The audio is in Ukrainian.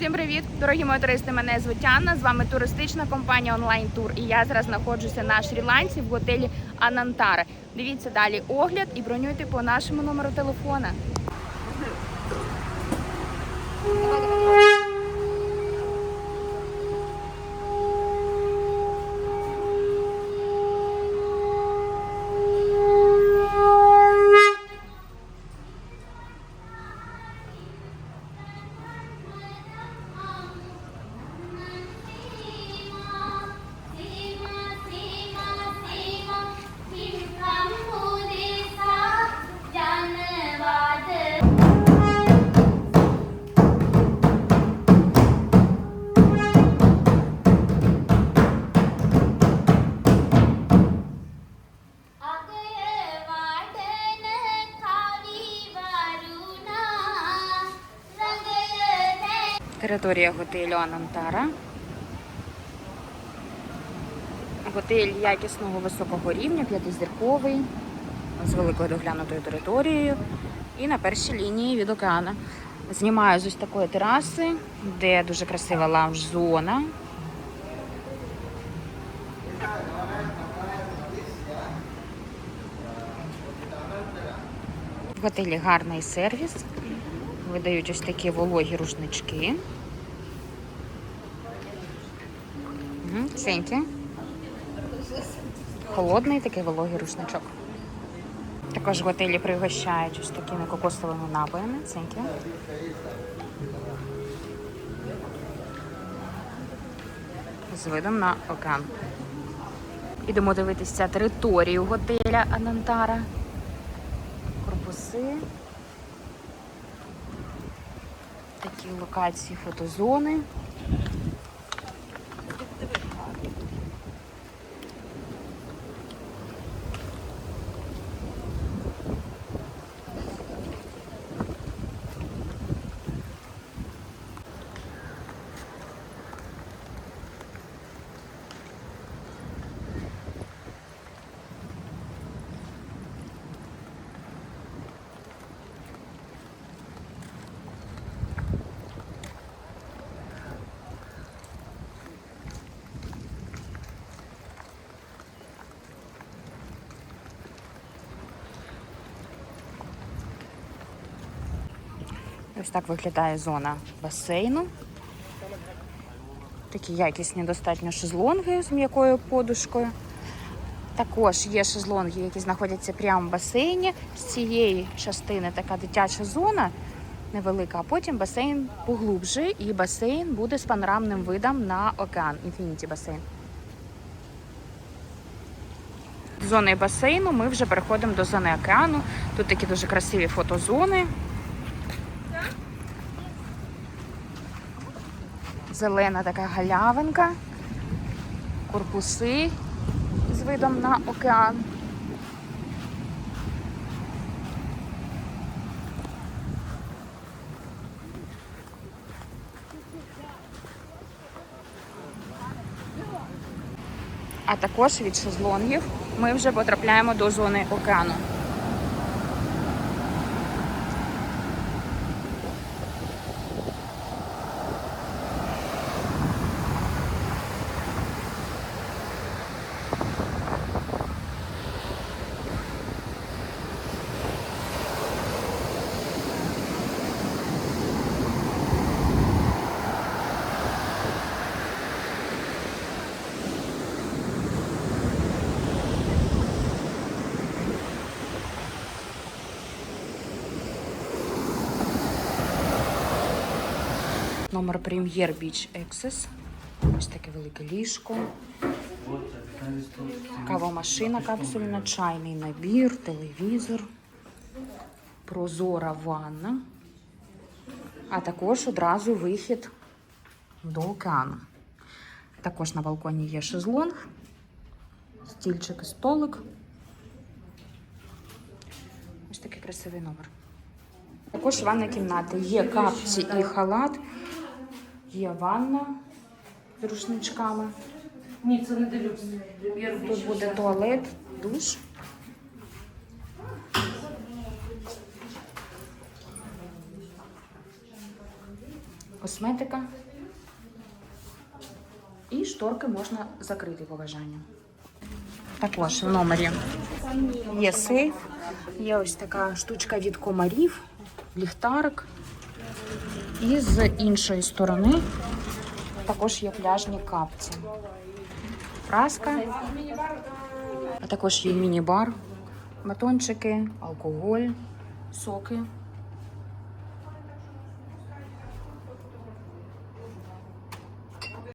Всім привіт, дорогі мої туристи. Мене звуть Анна. З вами туристична компанія онлайн тур. І я зараз знаходжуся на Шрі-Ланці в готелі Анантара. Дивіться далі огляд і бронюйте по нашому номеру телефона. Територія готелю Анантара. Готель якісного високого рівня, п'ятизірковий, з великою доглянутою територією і на першій лінії від океану. Знімаю з ось такої тераси, де дуже красива лаунж-зона. В готелі гарний сервіс. Видають ось такі вологі рушнички. Сеньки. Холодний такий вологий рушничок. Також в готелі пригощають ось такими кокосовими напоями. Сеньки. З видом на океан. Ідемо дивитися територію готеля Анантара. Корпуси. Такі локації фотозони. Ось так виглядає зона басейну. Такі якісні достатньо шезлонги з м'якою подушкою. Також є шезлонги, які знаходяться прямо в басейні. З цієї частини така дитяча зона невелика, а потім басейн поглубже, і басейн буде з панорамним видом на океан. Інфініті басейн. З зони басейну ми вже переходимо до зони океану. Тут такі дуже красиві фотозони. Зелена така галявинка, корпуси з видом на океан. А також від шезлонгів ми вже потрапляємо до зони океану. Номер прем'єр Beach Access. Ось таке велике ліжко. Кавомашина капсульна, чайний набір, телевізор, прозора ванна, а також одразу вихід до океану. Також на балконі є шезлонг, стільчик і столик. Ось такий красивий номер. Також ванна кімната. Є капці і халат, є ванна з рушничками. Ні, це не делюкс. Тут буде туалет, душ. косметика. І шторки можна закрити по бажанню. Також в номері є сейф, є ось така штучка від комарів, ліхтарик. І з іншої сторони також є пляжні капці. Праска, а також є міні-бар, батончики, алкоголь, соки